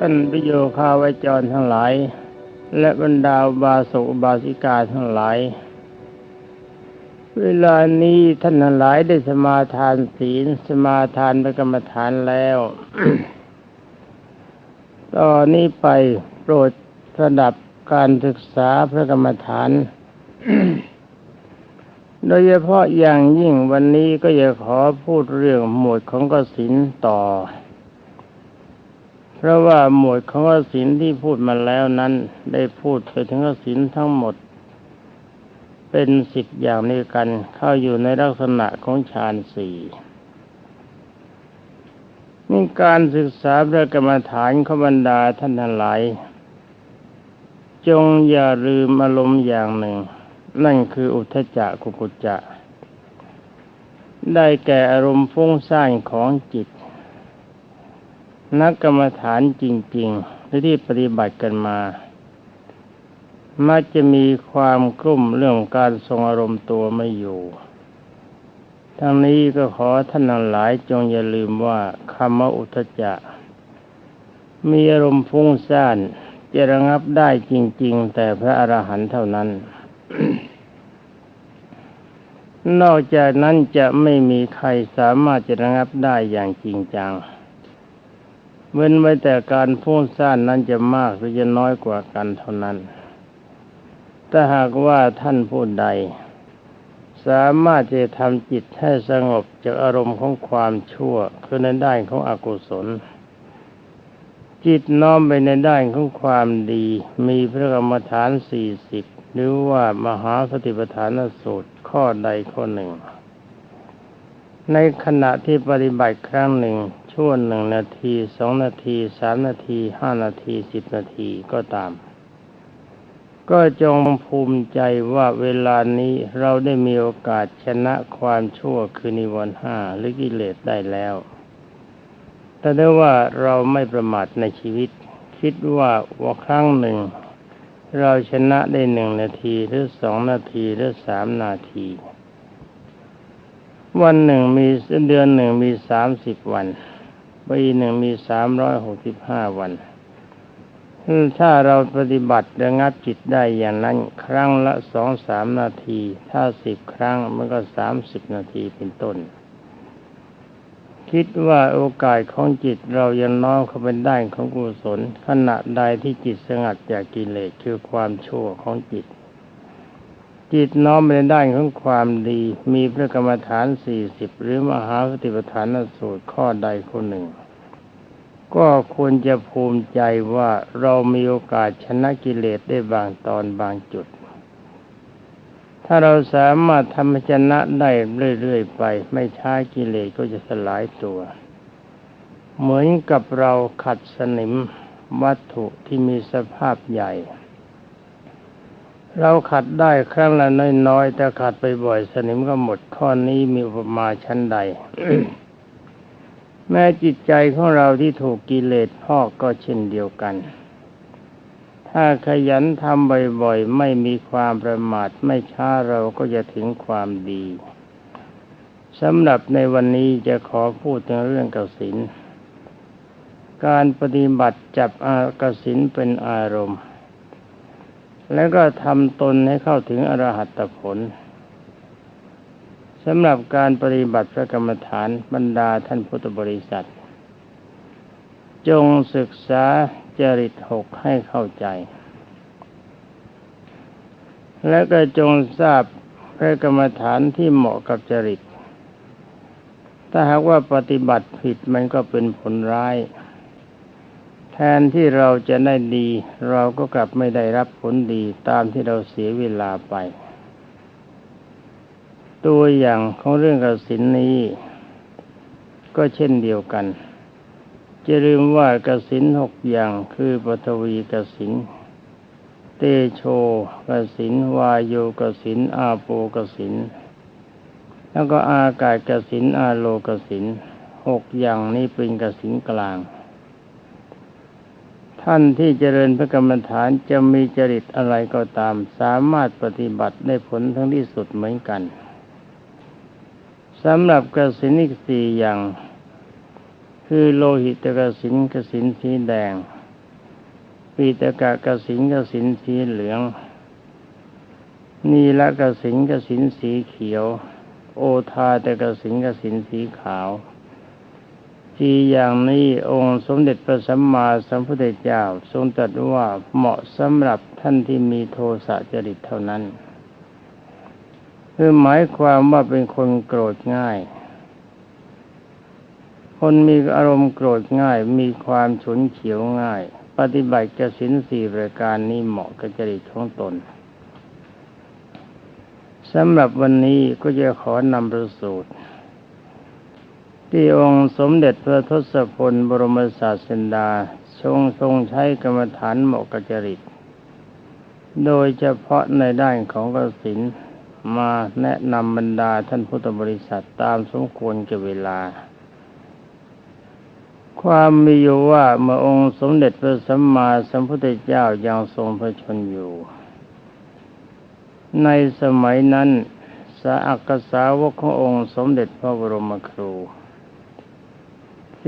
ท่านประโยคาวจรทั้งหลาย และบรรดาบาสุบาสิกาทั้งหลาย เวลานี้ท่านทั้งหลายได้สมาทานศีลสมาทานเป็นกรรมฐานแล้วตอนนี้ไปโปรดระดับการศึกษาพระกรรมฐาน โดยเฉพาะอย่างยิ่งวันนี้ก็อยากขอพูดเรื่องหมวดของกสินต่อ ราะว่าหมวดของกสินที่พูดมาแล้วนั้น ได้พูดไปถึงกสินทั้งหมด เป็นสิบอย่างนี้กันเข้าอยู่ในลักษณะของฌานสี่นี่การศึกษาพระกรรมฐานขบรรดาท่านทั้งหลาย จงอย่าลืมอารมณ์อย่างหนึ่ง นั่นคืออุทจจะกุกุจจะ ได้แก่อารมณ์ฟุ้งซ่านของจิต นักกรรมฐานจริงๆที่ปฏิบัติกันมามักจะมีความกลุ่มเรื่องการทรงอารมณ์ตัวไม่อยู่ ทั้งนี้ก็ขอท่านหลายจงอย่าลืมว่าคำว่าอุทจจะ มีอารมณ์ฟุ้งซ่านจะระงับได้จริง ๆ แต่พระอรหันต์เท่านั้น นอกจากนั้นจะไม่มีใครสามารถจะระงับได้อย่างจริงจัง เว้นไว้แต่การฟุ้งซ่านนั้นจะมากหรือจะน้อยกว่ากันเท่านั้น ถ้าหากว่าท่านผู้ใด สามารถจะทำจิตให้สงบจากอารมณ์ของความชั่ว คือในด้านของอกุศล จิตน้อมไปในด้านของความดี มีพระกรรมฐานสี่สิบหรือว่ามหาสติปัฏฐานสูตรข้อใดข้อหนึ่ง ในขณะที่ปฏิบัติครั้งหนึ่ง ช่วงหนึ่งนาทีสองนาทีสามนาทีห้านาทีสิบนาทีก็ตาม ก็จงภูมิใจว่าเวลานี้เราได้มีโอกาสชนะความชั่วคือนิวรณ์ห้าหรือกิเลสได้แล้ว แต่ได้ว่าเราไม่ประมาทในชีวิต คิดว่าว่าครั้งหนึ่ง เราชนะได้หนึ่งนาทีหรือสองนาทีหรือสามนาทีวันหนึ่งมีเดือนหนึ่งมีสามสิบวัน ปีหนึ่งมีสามร้อยหกสิบห้าวัน ถ้าเราปฏิบัติระงับจิตได้อย่างนั้น ครั้งละสองสามนาที ถ้าสิบครั้งมันก็สามสิบนาทีเป็นต้น คิดว่าโอกาสของจิตเรายังน้อมเข้าไปได้ของกุศลขณะใดที่จิตสงัดจากกิเลสคือความชั่วของจิต จิตน้อมไปในด้านของความดี มีพระกรรมฐานสี่สิบหรือมหาสติปัฏฐานสูตรข้อใดข้อหนึ่ง ก็ควรจะภูมิใจว่าเรามีโอกาสชนะกิเลสได้บางตอนบางจุด ถ้าเราสามารถทำชนะได้เรื่อยๆไป ไม่ช้ากิเลสก็จะสลายตัว เหมือนกับเราขัดสนิมวัตถุที่มีสภาพใหญ่ เราขัดได้ครั้งละน้อยๆ แต่ขัดไปบ่อยสนิมก็หมดข้อนี้มีอุปมาชั้นใด แม้จิตใจของเราที่ถูกกิเลสพอกก็เช่นเดียวกัน ถ้าขยันทำบ่อยๆ ไม่มีความประมาทไม่ช้าเราก็จะถึงความดีสำหรับในวันนี้จะขอพูดถึงเรื่องกสินการปฏิบัติจับอากสินเป็นอารมณ์ แล้วก็ทำตนให้เข้าถึงอรหัตผลสำหรับการปฏิบัติพระกรรมฐานบรรดาท่านพุทธบริษัท จงศึกษาจริตหกให้เข้าใจ และก็จงทราบพระกรรมฐานที่เหมาะกับจริต ถ้าหากว่าปฏิบัติผิดมันก็เป็นผลร้าย แทนที่เราจะได้ดี เราก็กลับไม่ได้รับผลดีตามที่เราเสียเวลาไป ตัวอย่างของเรื่องกสินนี้ ก็เช่นเดียวกันจะลืมว่ากสินหกอย่างคือปฐวีกสินเตโชกสินวายโยกสินอาโปกสินแล้วก็อากาศกสินอาโลกสินหกอย่างนี้เป็นกสินกลาง ท่านที่เจริญพระกรรมฐานจะมีจริตอะไรก็ตาม สามารถปฏิบัติได้ผลทั้งที่สุดเหมือนกันสำหรับกสินอีกสี่อย่าง คือโลหิตกสินกสินสีแดงปีตกะกสินกสินสีเหลือง นีละกสินกสินสีเขียว โอทาตกสินกสินสีขาว จีอย่างนี้องค์สมเด็จพระสัมมาสัมพุทธเจ้าทรงตรัสว่าเหมาะสำหรับท่านที่มีโทสะจริตเท่านั้นคือหมายความว่าเป็นคนโกรธง่าย คนมีอารมณ์โกรธง่าย มีความฉุนเฉียวง่าย ปฏิบัติกสินสี่รายการนี้เหมาะกับจริตของตนสำหรับวันนี้ก็จะขอนำประสูตร ที่องค์สมเด็จพระทศพลบรมศาสดาทรงทรงใช้กรรมฐานเหมาะกับจริต โดยเฉพาะในด้านของกสินมาแนะนำบรรดาท่านพุทธบริษัทตามสมควรแก่เวลา ความมีอยู่ว่าเมื่อองค์สมเด็จพระสัมมาสัมพุทธเจ้ายังทรงพระชนอยู่ ในสมัยนั้นสาอักษาวกขององค์สมเด็จพระบรมครู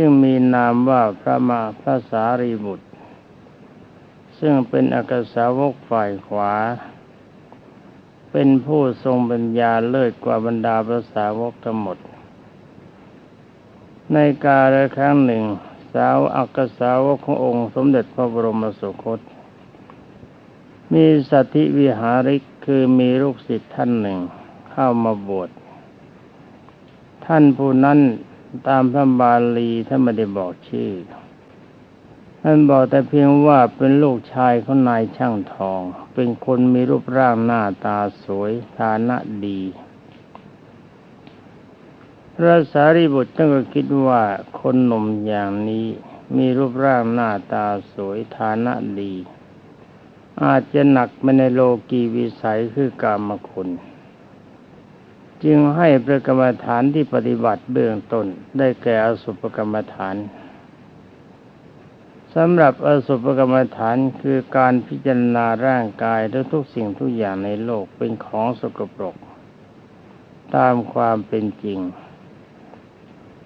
ซึ่งมีนามว่าพระมาพระสารีบุตร ซึ่งเป็นอักษาวกฝ่ายขวา เป็นผู้ทรงปัญญาเลิศกว่าบรรดาพระสาวกทั้งหมด ในกาลครั้งหนึ่ง สาวอักษาวกขององค์สมเด็จพระบรมสุคต มีสัตธิวิหาริกคือมีลูกศิษย์ท่านหนึ่งเข้ามาบวชท่านผู้นั้น ตามพระบาลีท่านไม่ได้บอกชื่อ ท่านบอกแต่เพียงว่าเป็นลูกชายของนายช่างทอง เป็นคนมีรูปร่างหน้าตาสวยฐานะดี พระสารีบุตรท่านก็คิดว่าคนหนุ่มอย่างนี้มีรูปร่างหน้าตาสวยฐานะดี อาจจะหนักไปในโลกีวิสัยคือกามคุณ จึงให้ประกรรมฐานที่ปฏิบัติเบื้องต้นได้แก่อสุปกรรมฐานสำหรับอสุปกรรมฐานคือการพิจารณาร่างกายและทุกสิ่งทุกอย่างในโลกเป็นของสกปรก ตามความเป็นจริง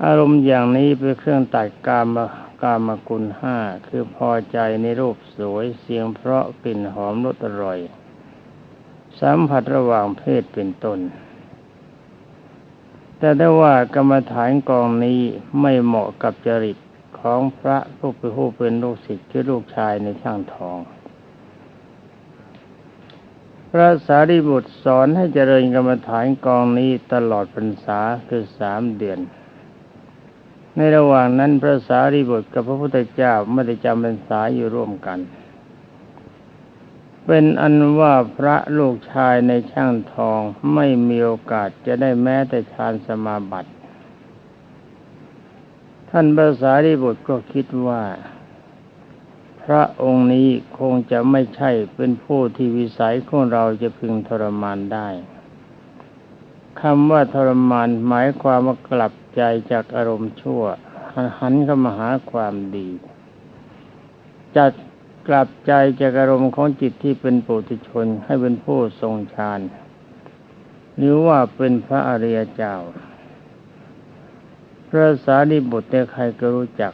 อารมณ์อย่างนี้เป็นเครื่องตัดกามกามกุลห้าคือพอใจในรูปสวยเสียงเพราะกลิ่นหอมรสอร่อย สัมผัสระหว่างเพศเป็นต้น แต่ได้ว่ากรรมฐานกองนี้ไม่เหมาะกับจริตของพระผู้เป็นผู้เป็นลูกศิษย์คือลูกชายในช่างทอง พระสารีบุตรสอนให้เจริญกรรมฐานกองนี้ตลอดพรรษาคือสามเดือน ในระหว่างนั้นพระสารีบุตรกับพระพุทธเจ้าไม่ได้จำพรรษาอยู่ร่วมกัน เป็นอันว่าพระลูกชายในช่างทองไม่มีโอกาสจะได้แม้แต่ฌานสมาบัติ ท่านภาษารีบุตรก็คิดว่า พระองค์นี้คงจะไม่ใช่เป็นผู้ที่วิสัยของเราจะพึงทรมานได้คำว่าทรมานหมายความว่ากลับใจจากอารมณ์ชั่ว หันเข้ามาหาความดีจัด กลับใจจากอารมณ์ของจิตที่เป็นปุถุชนให้เป็นผู้ทรงฌานหรือว่าเป็นพระอริยเจ้า พระสารีบุตรใครก็รู้จัก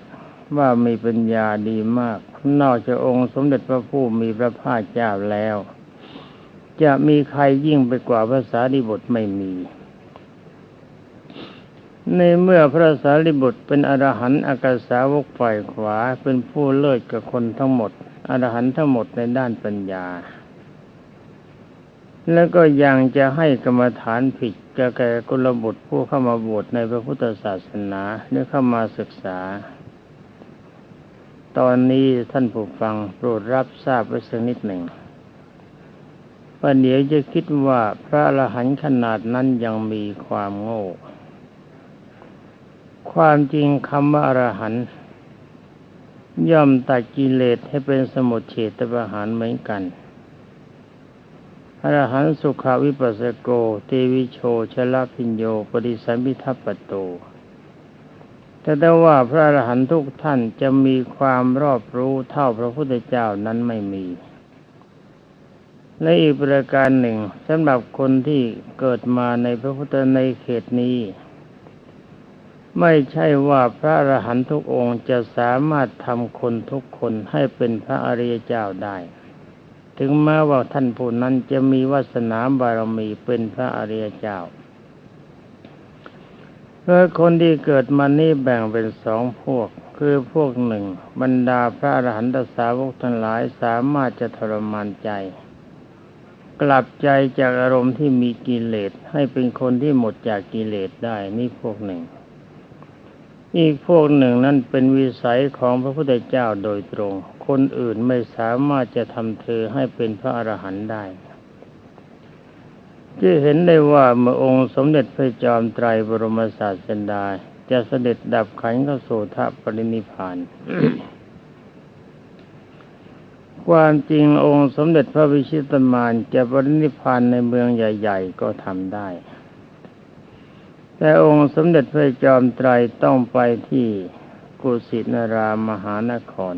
ว่ามีปัญญาดีมาก นอกจากองค์สมเด็จพระผู้มีพระภาคเจ้าแล้ว จะมีใครยิ่งไปกว่าพระสารีบุตรไม่มี ในเมื่อพระสารีบุตรเป็นอรหันต์อากาสาวกฝ่ายขวาเป็นผู้เลิศกับคนทั้งหมด อรหันต์ทั้งหมดในด้านปัญญา แล้วก็ยังจะให้กรรมฐานผิดแก่แก่กุลบุตรผู้เข้ามาบวชในพระพุทธศาสนาหรือเข้ามาศึกษา ตอนนี้ท่านผู้ฟังโปรดรับทราบไว้สักนิดหนึ่งประเดี๋ยวจะคิดว่าพระอรหันต์ขนาดนั้นยังมีความโง่ ความจริงคำว่าอรหันต์ ย่อมตัดกิเลสให้เป็นสมุทเฉตประหารเหมือนกันอรหันต์สุขาวิปัสสโกเตวิโชชลพิญโยปริสัมพิทัปปโต แต่ได้ว่าพระอรหันต์ทุกท่านจะมีความรอบรู้เท่าพระพุทธเจ้านั้นไม่มี และอีกประการหนึ่งสำหรับคนที่เกิดมาในพระพุทธในเขตนี้ ไม่ใช่ว่าพระอรหันตุกองค์จะสามารถทำคนทุกคนให้เป็นพระอริยเจ้าได้ ถึงแม้ว่าท่านผู้นั้นจะมีวาสนาบารมีเป็นพระอริยเจ้าเพราะคนที่เกิดมานี่แบ่งเป็นสองพวก คือพวกหนึ่ง บรรดาพระอรหันตสาวกทั้งหลายสามารถจะทรมานใจ กลับใจจากอารมณ์ที่มีกิเลสให้เป็นคนที่หมดจากกิเลสได้นี่พวกหนึ่ง อีกพวกหนึ่งนั้นเป็นวิสัยของพระพุทธเจ้าโดยตรง คนอื่นไม่สามารถจะทำเธอให้เป็นพระอรหันต์ได้จะเห็นได้ว่าเมื่อองค์สมเด็จพระจอมไตรบรมศาสดาจะเสด็จดับขันเข้าสู่ทปรินิพาน ความจริงองค์สมเด็จพระวิชิตมานจะปรินิพานในเมืองใหญ่ ๆ ก็ทำได้ แต่องค์สมเด็จพระจอมไตรต้องไปที่กุสินารามหานคร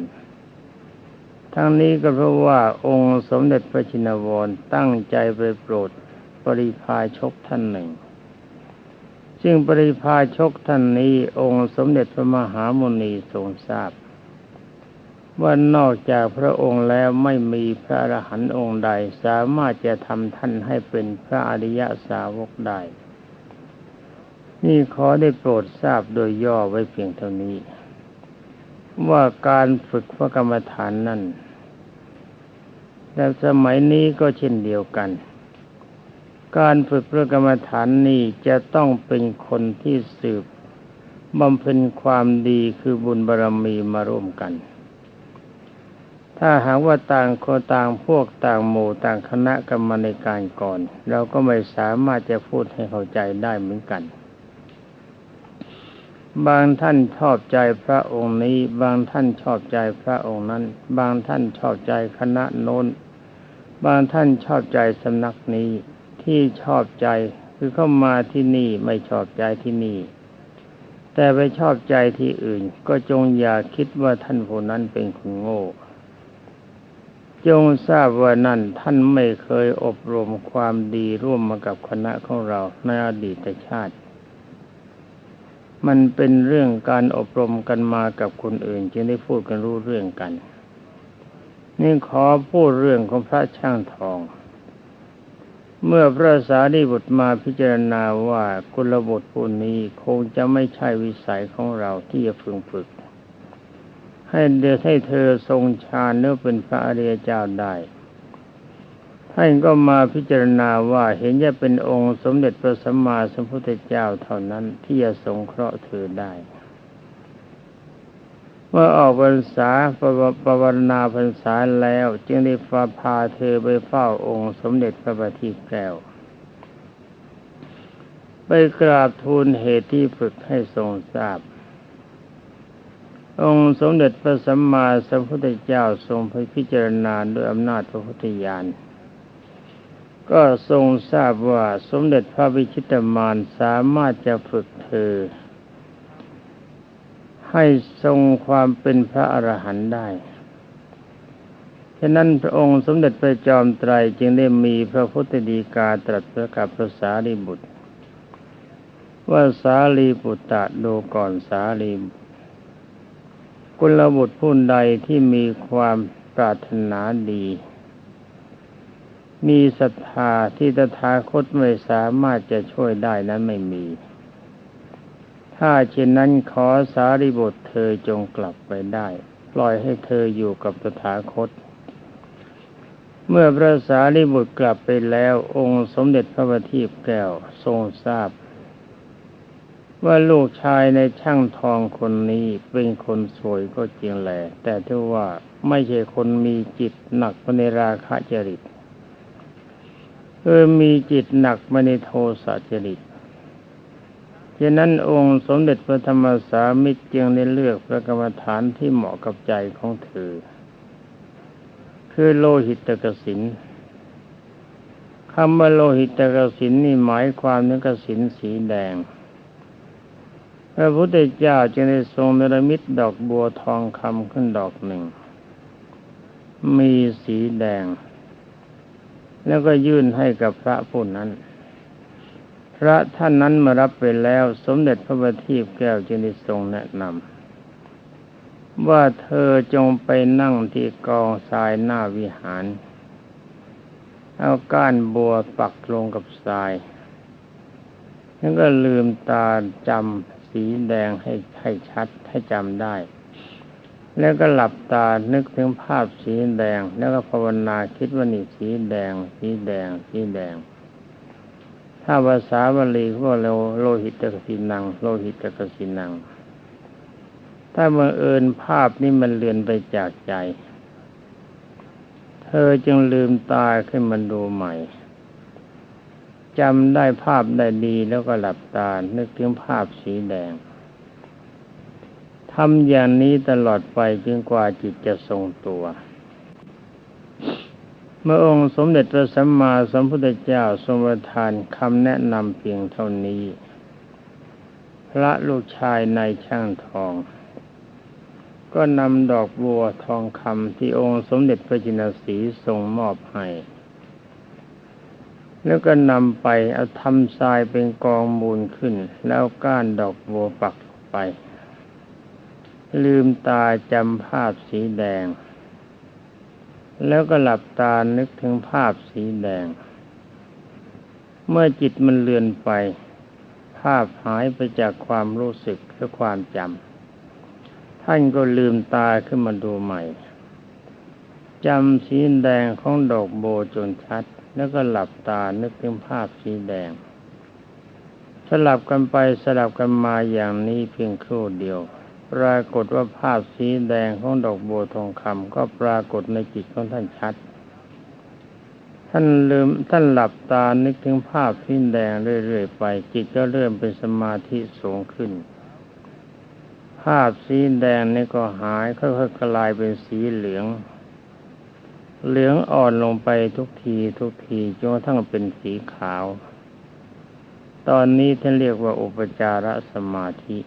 ทั้งนี้ก็เพราะว่าองค์สมเด็จพระชินวรตั้งใจไปโปรดปริพาชกท่านหนึ่ง ซึ่งปริพาชกท่านนี้องค์สมเด็จพระมหามุนีทรงทราบ ว่านอกจากพระองค์แล้วไม่มีพระอรหันต์องค์ใดสามารถจะทำท่านให้เป็นพระอริยสาวกได้ นี่ขอได้โปรดทราบโดยย่อไว้เพียงเท่านี้ ว่าการฝึกพระกรรมฐานนั้นแต่สมัยนี้ก็เช่นเดียวกัน การฝึกพระกรรมฐานนี้จะต้องเป็นคนที่สืบบำเพ็ญความดีคือบุญบารรมีมาร่วมกัน ถ้าหากว่าต่างคนต่างพวกต่างหมู่ต่างคณะกรรมในการก่อน เราก็ไม่สามารถจะพูดให้เข้าใจได้เหมือนกัน บางท่านชอบใจพระองค์นี้ บางท่านชอบใจพระองค์นั้น บางท่านชอบใจคณะโน้น บางท่านชอบใจสำนักนี้ที่ชอบใจคือเข้ามาที่นี่ไม่ชอบใจที่นี่ แต่ไปชอบใจที่อื่น ก็จงอย่าคิดว่าท่านผู้นั้นเป็นคนโง่ จงทราบว่านั่นท่านไม่เคยอบรมความดีร่วมมากับคณะของเราในอดีตชาติ มันเป็นเรื่องการอบรมกันมากับคนอื่น จึงได้พูดกันรู้เรื่องกัน นี่ขอพูดเรื่องของพระช่างทอง เมื่อพระสารีบุตรมาพิจารณาว่ากุลบุตรผู้นี้คงจะไม่ใช่วิสัยของเราที่จะฝึกฝึก ให้เดือให้เธอทรงฌานเนื้อเป็นพระอริยเจ้าได้ ท่านก็มาพิจารณาว่าเห็นจะเป็นองค์สมเด็จพระสัมมาสัมพุทธเจ้าเท่านั้นที่จะสงเคราะห์เธอได้เมื่อออกพรรษาปวารณาพรรษาแล้ว จึงได้ฟาพาเธอไปเฝ้าองค์สมเด็จพระบัณฑิตแก้ว ไปกราบทูลเหตุที่ฝึกให้ทรงทราบ องค์สมเด็จพระสัมมาสัมพุทธเจ้าทรงพิจารณาด้วยอำนาจพระพุทธญาณ ก็ทรงทราบว่าสมเด็จพระวิชิตมารสามารถจะฝึกเธอ ให้ทรงความเป็นพระอรหันต์ได้ฉะนั้นพระองค์สมเด็จพระจอมไตรจึงได้มีพระพุทธดีกาตรัสประกับพระสารีบุตร ว่าสารีบุตรดูก่อนสารีบุตรกุลบุตรผู้ใดที่มีความปรารถนาดี มีศรัทธาที่ตถาคตไม่สามารถจะช่วยได้นั้นไม่มี ถ้าเช่นนั้นขอสารีบุตรเธอจงกลับไปได้ ปล่อยให้เธออยู่กับตถาคต เมื่อพระสารีบุตรกลับไปแล้วองค์สมเด็จพระบัณฑิตแก้วทรงทราบ ว่าลูกชายในช่างทองคนนี้เป็นคนสวยก็จริงแหละแต่ที่ว่าไม่ใช่คนมีจิตหนักในราคะจริต เออมีจิตหนักมาในโทสะจริตฉะนั้นองค์สมเด็จพระธรรมสามิตรจึงได้เลือกพระกรรมฐานที่เหมาะกับใจของเธอ คือโลหิตกสินคำว่าโลหิตกสินนี่หมายความถึงกสินสีแดง พระพุทธเจ้าจึงได้ทรงนรมิตดอกบัวทองคำขึ้นดอกหนึ่ง มีสีแดง แล้วก็ยื่นให้กับพระผู้นั้น พระท่านนั้นมารับไปแล้ว สมเด็จพระบัณฑิตแก้วจึงได้ทรงแนะนำว่าเธอจงไปนั่งที่กองทรายหน้าวิหาร เอาก้านบัวปักลงกับทรายแล้วก็ลืมตาจำสีแดงให้ให้ชัดให้จำได้ แล้วก็หลับตานึกถึงภาพสีแดง แล้วก็ภาวนาคิดว่านี่สีแดง สีแดง สีแดง ถ้าภาษาบาลีเขาบอกเราโลหิตกสินัง โลหิตกสินัง ถ้าบังเอิญภาพนี้มันเลือนไปจากใจ เธอจึงลืมตาขึ้นมาดูใหม่จำได้ภาพได้ดีแล้วก็หลับตานึกถึงภาพสีแดงำอย่างนี้ตลอดไปจนกว่าจิตจะทรงตัว เมื่อองค์สมเด็จพระสัมมาสัมพุทธเจ้าทรงประทานคำแนะนำเพียงเท่านี้ พระลูกชายในช่างทอง ก็นำดอกบัวทองคำที่องค์สมเด็จพระจินสีทรงมอบให้แล้วก็นำไปเอาทำทรายเป็นกองมูลขึ้น แล้วก้านดอกบัวปักไป ลืมตาจำภาพสีแดง แล้วก็หลับตานึกถึงภาพสีแดง เมื่อจิตมันเลือนไป ภาพหายไปจากความรู้สึกและความจำท่านก็ลืมตาขึ้นมาดูใหม่จำสีแดงของดอกโบจนชัด แล้วก็หลับตานึกถึงภาพสีแดง สลับกันไปสลับกันมาอย่างนี้เพียงครู่เดียว ปรากฏว่าภาพสีแดงของดอกบัวทองคำก็ปรากฏในจิตของท่านชัด ท่านลืมท่านหลับตานึกถึงภาพสีแดงเรื่อยๆไป จิตก็เริ่มเป็นสมาธิสูงขึ้น ภาพสีแดงนี่ก็หายค่อยๆกลายเป็นสีเหลือง เหลืองอ่อนลงไปทุกทีทุกทีจนกระทั่งเป็นสีขาว ตอนนี้ท่านเรียกว่าอุปจารสมาธิ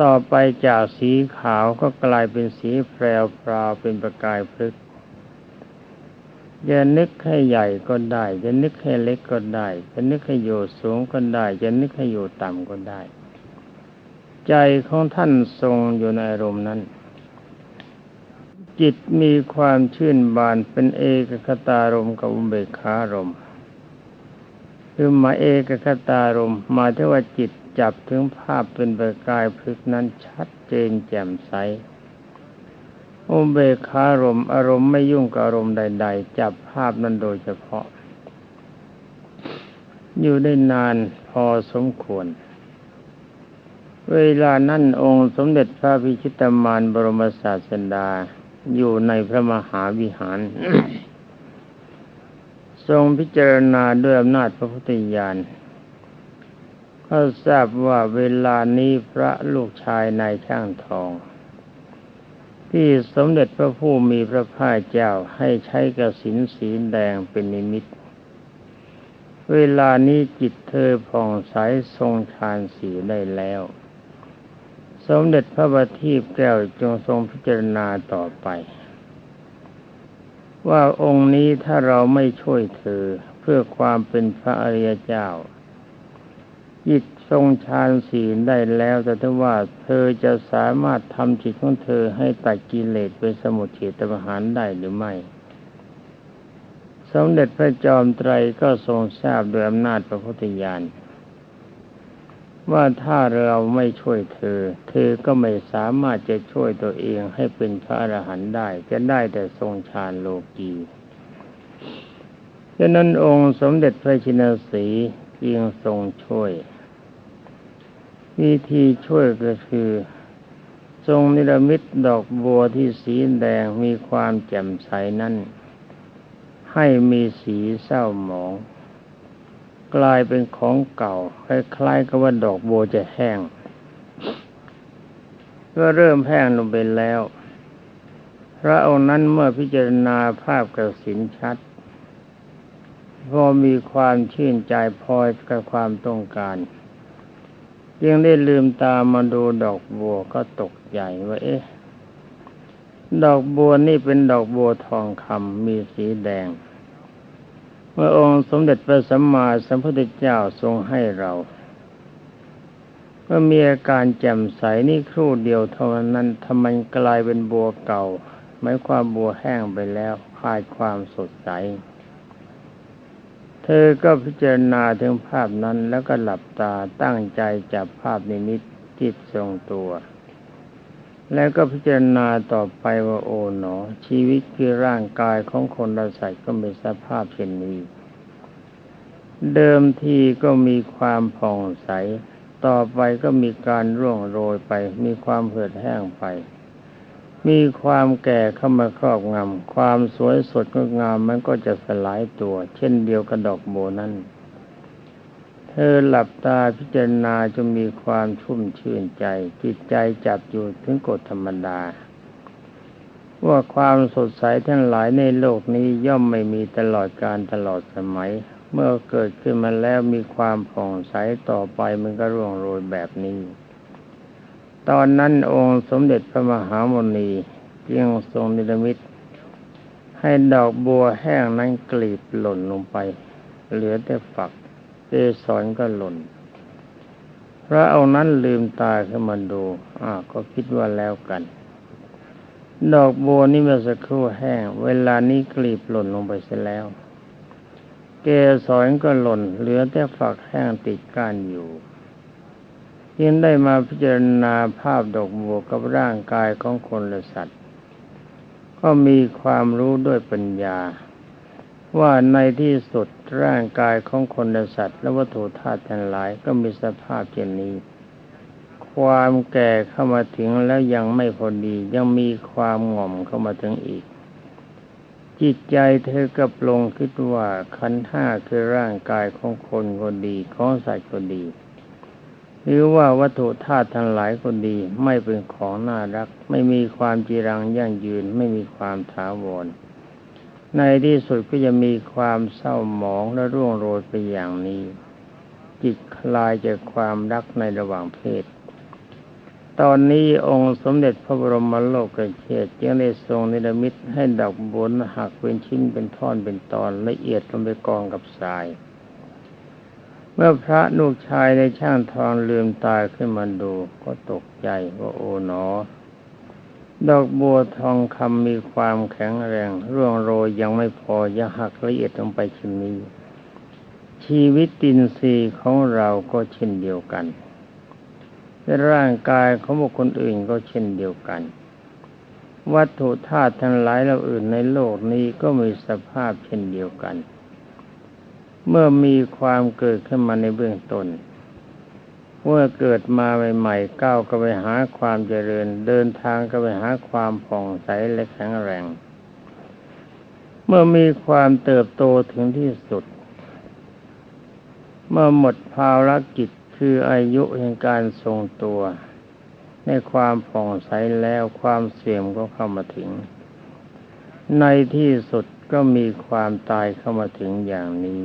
ต่อไปจากสีขาวก็กลายเป็นสีแพรวพราวเป็นประกายพลึกจะนึกให้ใหญ่ก็ได้ จะนึกให้เล็กก็ได้ จะนึกให้อยู่สูงก็ได้ จะนึกให้อยู่ต่ำก็ได้ ใจของท่านทรงอยู่ในอารมณ์นั้น จิตมีความชื่นบานเป็นเอกคตารมกับอุเบกขารมคือมาเอกคตารมหมายถึงว่าจิต จับถึงภาพเป็นประกายพลึกนั้นชัดเจนแจ่มใสอุเบกขารมอารมณ์ไม่ยุ่งกับอารมณ์ใด ๆ จับภาพนั้นโดยเฉพาะ อยู่ได้นานพอสมควร เวลานั้นองค์สมเด็จพระพิชิตมานบรมศาสดา อยู่ในพระมหาวิหาร ทรงพิจารณาด้วยอำนาจพระพุทธญาณ ก็ทราบว่าเวลานี้พระลูกชายนายช่างทอง ที่สมเด็จพระผู้มีพระภาคเจ้าให้ใช้กระสินสีแดงเป็นนิมิต เวลานี้จิตเธอผ่องใสทรงฌานสีได้แล้ว สมเด็จพระบัณฑิตแก้วจงทรงพิจารณาต่อไป ว่าองค์นี้ถ้าเราไม่ช่วยเธอเพื่อความเป็นพระอริยเจ้า จิตทรงฌานสีได้แล้วแต่ถ้าว่าเธอจะสามารถทำจิตของเธอให้ตัดกิเลสเป็นสมุทเฉตประหารได้หรือไม่สมเด็จพระจอมไตรก็ทรงทราบโดยอำนาจพระพุทธญาณว่าถ้าเราไม่ช่วยเธอ เธอก็ไม่สามารถจะช่วยตัวเองให้เป็นพระอรหันต์ได้ จะได้แต่ทรงฌานโลกีฉะนั้นองค์สมเด็จพระชินสีจึงทรงช่วย วิธีช่วยก็คือ ทรงนิรมิตดอกบัวที่สีแดงมีความแจ่มใสนั้นให้มีสีเศร้าหมอง กลายเป็นของเก่าคล้ายๆกับว่าดอกบัวจะแห้งก็เริ่มแห้งลงไปแล้ว พระองค์นั้นเมื่อพิจารณาภาพกระสินชัด พอมีความชื่นใจพอกับความต้องการ ยังได้ลืมตามาดูดอกบัวก็ตกใจว่าเอ๊ะ ดอกบัวนี่เป็นดอกบัวทองคำมีสีแดง เมื่อองค์สมเด็จพระสัมมาสัมพุทธเจ้าทรงให้เราเมื่อมีอาการแจ่มใสนี่ครู่เดียวเท่านั้นทำไมกลายเป็นบัวเก่าหมายความบัวแห้งไปแล้วขาดความสดใส เธอก็พิจารณาถึงภาพนั้นแล้วก็หลับตาตั้งใจจับภาพนิมิตจิตทรงตัว แล้วก็พิจารณาต่อไปว่าโอ๋หนอ ชีวิตคือร่างกายของคนเราใสัตว์ก็มีสภาพเช่นนี้ เดิมทีก็มีความผ่องใส ต่อไปก็มีการร่วงโรยไป มีความเหือดแห้งไป มีความแก่เข้ามาครอบงำความสวยสดงดงามมันก็จะสลายตัว เช่นเดียวกับดอกโบนั้น เธอหลับตาพิจารณาจนมีความชุ่มชื่นใจ จิตใจจับอยู่ถึงกฎธรรมดา ว่าความสดใสทั้งหลายในโลกนี้ย่อมไม่มีตลอดการตลอดสมัย เมื่อเกิดขึ้นมาแล้วมีความผ่องใสต่อไปมันก็ร่วงโรยแบบนี้ ตอนนั้นองค์สมเด็จพระมหามนีจึงทรงนิรมิตให้ดอกบัวแห้งนั้นกลีบหล่นลงไป เหลือแต่ฝักเกสรก็หล่น พระเอานั้นลืมตาขึ้นมาดูอ่าก็คิดว่าแล้วกัน ดอกบัวนี่เมื่อสักครู่แห้ง เวลานี้กลีบหล่นลงไปเสียแล้ว เกสรก็หล่น เหลือแต่ฝักแห้งติดก้านอยู่ จึงได้มาพิจารณาภาพดอกบัวกับร่างกายของคนและสัตว์ ก็มีความรู้ด้วยปัญญา ว่าในที่สุดร่างกายของคนและสัตว์ และวัตถุธาตุทั้งหลายก็มีสภาพเช่นนี้ ความแก่เข้ามาถึงแล้วยังไม่พอดียังมีความหง่อมเข้ามาถึงอีก จิตใจเธอกับลงคิดว่าขันห้าคือร่างกายของคนก็ดีของสัตว์ก็ดี หรือว่าวัตถุธาตุทั้งหลายก็ดี ไม่เป็นของน่ารัก ไม่มีความจีรังยั่งยืน ไม่มีความถาวร ในที่สุดก็จะมีความเศร้าหมองและร่วงโรยไปอย่างนี้ จิตคลายจากความรักในระหว่างเพศ ตอนนี้องค์สมเด็จพระบรมโลกเชษจึงได้ทรงนิรมิตให้ดอกบนหักเป็นชิ้นเป็นท่อนเป็นตอนละเอียดลงไปกองกับทราย มื่อพระลูกชายในช่างทองลืมตายขึ้นมาดูก็ตกใจว่าโอ๋หนอ ดอกบัวทองคำมีความแข็งแรง ร่วงโรยยังไม่พอยังหักละเอียดลงไปเช่นนี้ ชีวิตตินทรีย์ของเราก็เช่นเดียวกันและร่างกายของบุคคลอื่นก็เช่นเดียวกัน วัตถุธาตุทั้งหลายเราอื่นในโลกนี้ก็มีสภาพเช่นเดียวกัน เมื่อมีความเกิดขึ้นมาในเบื้องต้นเมื่อเกิดมาใหม่ๆก้าวก็ไปหาความเจริญ เดินทางก็ไปหาความผ่องใสและแข็งแรง เมื่อมีความเติบโตถึงที่สุด เมื่อหมดภารกิจคืออายุแห่งการทรงตัว ในความผ่องใสแล้วความเสื่อมก็เข้ามาถึง ในที่สุดก็มีความตายเข้ามาถึงอย่างนี้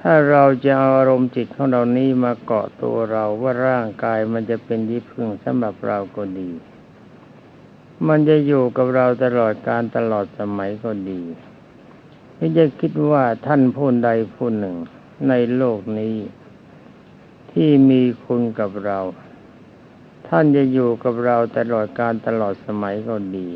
ถ้าเราจะเอาอารมณ์จิตของเรานี้มาเกาะตัวเราว่าร่างกายมันจะเป็นที่พึ่งสำหรับเราก็ดี มันจะอยู่กับเราตลอดการตลอดสมัยก็ดีไม่จะคิดว่าท่านผู้ใดผู้หนึ่งในโลกนี้ ที่มีคุณกับเรา ท่านจะอยู่กับเราตลอดการตลอดสมัยก็ดี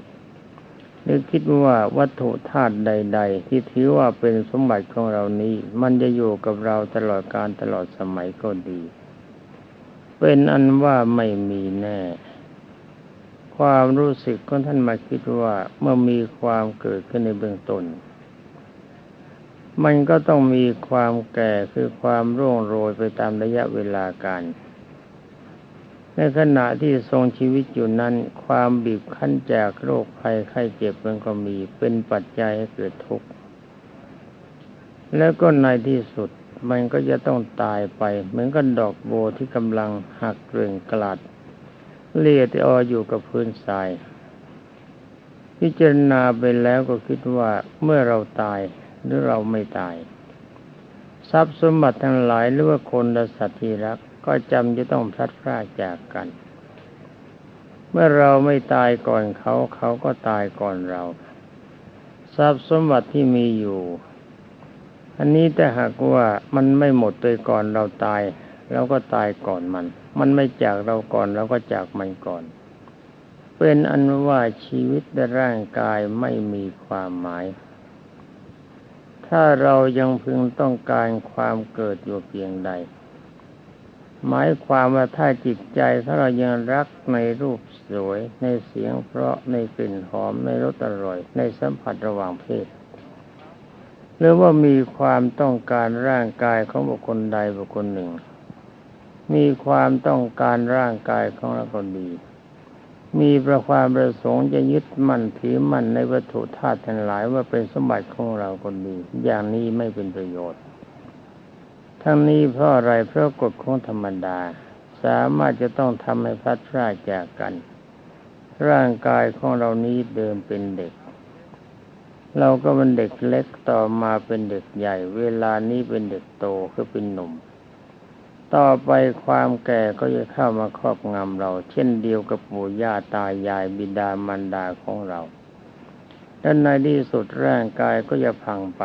หรือคิดว่าวัตถุธาตุใด ๆ ที่ถือว่าเป็นสมบัติของเรานี้ มันจะอยู่กับเราตลอดการตลอดสมัยก็ดี เป็นอันว่าไม่มีแน่ ความรู้สึกของท่านมาคิดว่าเมื่อมีความเกิดขึ้นในเบื้องต้นมันก็ต้องมีความแก่คือความร่วงโรยไปตามระยะเวลาการ ในขณะที่ทรงชีวิตอยู่นั้น ความบีบคั้นจากโรคภัยไข้เจ็บมันก็มีเป็นปัจจัยให้เกิดทุกข์แล้วก็ในที่สุดมันก็จะต้องตายไป เหมือนกับดอกโบที่กำลังหักเกลื่อนกลัดเลียดออยู่กับพื้นทราย พิจารณาไปแล้วก็คิดว่าเมื่อเราตายหรือเราไม่ตาย ทรัพย์สมบัติทั้งหลายหรือว่าคนและสัตว์ที่รัก ก็จำจะต้องพลัดพรากจากกัน เมื่อเราไม่ตายก่อนเขาเขาก็ตายก่อนเรา ทรัพย์สมบัติที่มีอยู่ อันนี้แต่หากว่ามันไม่หมดโดยก่อนเราตายเราก็ตายก่อนมัน มันไม่จากเราก่อนเราก็จากมันก่อน เป็นอันว่าชีวิตและร่างกายไม่มีความหมาย ถ้าเรายังพึงต้องการความเกิดอยู่เพียงใด หมายความว่าถ้าจิตใจถ้าเรายังรักในรูปสวย ในเสียงเพราะในกลิ่นหอมในรสอร่อย ในสัมผัสระหว่างเพศหรือว่ามีความต้องการร่างกายของบุคคลใดบุคคลหนึ่ง มีความต้องการร่างกายของเราคนดี มีประความประสงค์จะยึดมั่นถือมั่นในวัตถุธาตุทั้งหลายว่าเป็นสมบัติของเราคนดี อย่างนี้ไม่เป็นประโยชน์ ทั้งนี้เพราะอะไรเพราะกฎของธรรมดา สามารถจะต้องทำให้พัดพรากจากกัน ร่างกายของเรานี้เดิมเป็นเด็ก เราก็เป็นเด็กเล็กต่อมาเป็นเด็กใหญ่ เวลานี้เป็นเด็กโตคือเป็นหนุ่ม ต่อไปความแก่ก็จะเข้ามาครอบงำเรา เช่นเดียวกับปู่ย่าตายายบิดามารดาของเราและในที่สุดร่างกายก็จะพังไป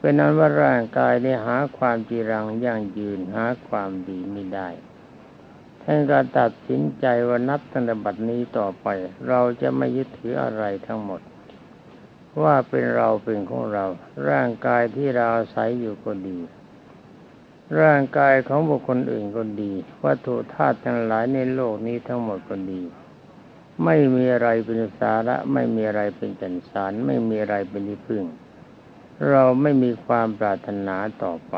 เป็นนั้นว่าร่างกายได้หาความจีรังยั่งยืนหาความดีไม่ได้ท่านก็ตัดสินใจว่านับตั้งแต่บัดนี้ต่อไป เราจะไม่ยึดถืออะไรทั้งหมด ว่าเป็นเราเป็นของเรา ร่างกายที่เราอาศัยอยู่ก็ดี ร่างกายของบุคคลอื่นก็ดี วัตถุธาตุทั้งหลายในโลกนี้ทั้งหมดก็ดีไม่มีอะไรเป็นสาระ ไม่มีอะไรเป็นจันสาร ไม่มีอะไรเป็นที่พึ่ง เราไม่มีความปรารถนาต่อไป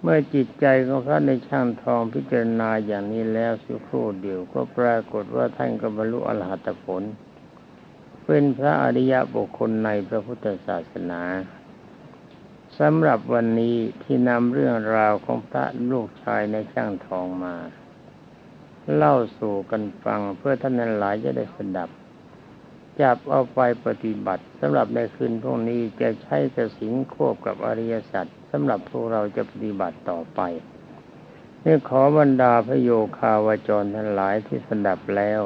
เมื่อจิตใจของพระในช่างทองพิจารณาอย่างนี้แล้วสักครู่เดียวก็ปรากฏว่าท่านก็บรรลุอรหัตผล เป็นพระอริยบุคคลในพระพุทธศาสนาสำหรับวันนี้ที่นำเรื่องราวของพระลูกชายในช่างทองมา เล่าสู่กันฟังเพื่อท่านนั้นหลายจะได้สดับ จับเอาไปปฏิบัติสำหรับในคืนพวกนี้จะใช้กระสินควบกับอริยสัจสำหรับพวกเราจะปฏิบัติต่อไปนี่ขอบรรดาพระโยคาวาจรทั้งหลายที่สดับแล้ว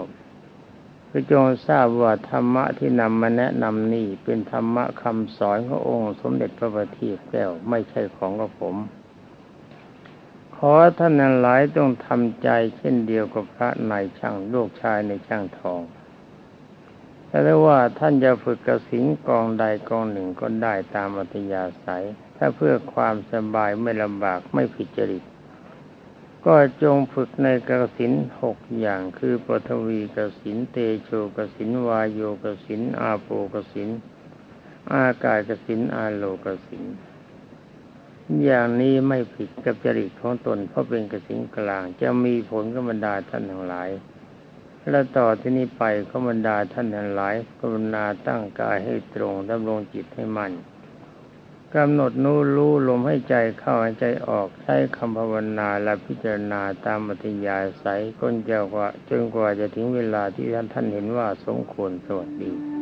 พระจงทราบว่าธรรมะที่นำมาแนะนำนี่เป็นธรรมะคำสอนขององค์ สมเด็จพระบัณฑิตแก้วไม่ใช่ของกับผม ขอท่านหลายต้องทำใจเช่นเดียวกับพระนายช่างลูกชายในช่างทอง แต่ว่าท่านจะฝึกกระสินกองใดกองหนึ่งก็ได้ตามอัธยาศัย ถ้าเพื่อความสบายไม่ลำบากไม่ผิดจริต ก็จงฝึกในกสินหกอย่างคือปฐวีกสินเตโชกสินวายโยกสินอาโปกสิน อากาศกสินอาโลกสิน อย่างนี้ไม่ผิดกับจริตของตนเพราะเป็นกสินกลางจะมีผลกับบรรดาท่านทั้งหลาย และต่อที่นี้ไปก็บรรดาท่านทั้งหลายกรุณาตั้งกายให้ตรงดำรงจิตให้มั่นกำหนดนู้รู้ลมให้ใจเข้าให้ใจออกใช้คำภาวนาและพิจารณาตามอัธยาศัยก้นเจ้ากว่าจนกว่าจะถึงเวลาที่ท่านท่านเห็นว่าสมควรสวัสดี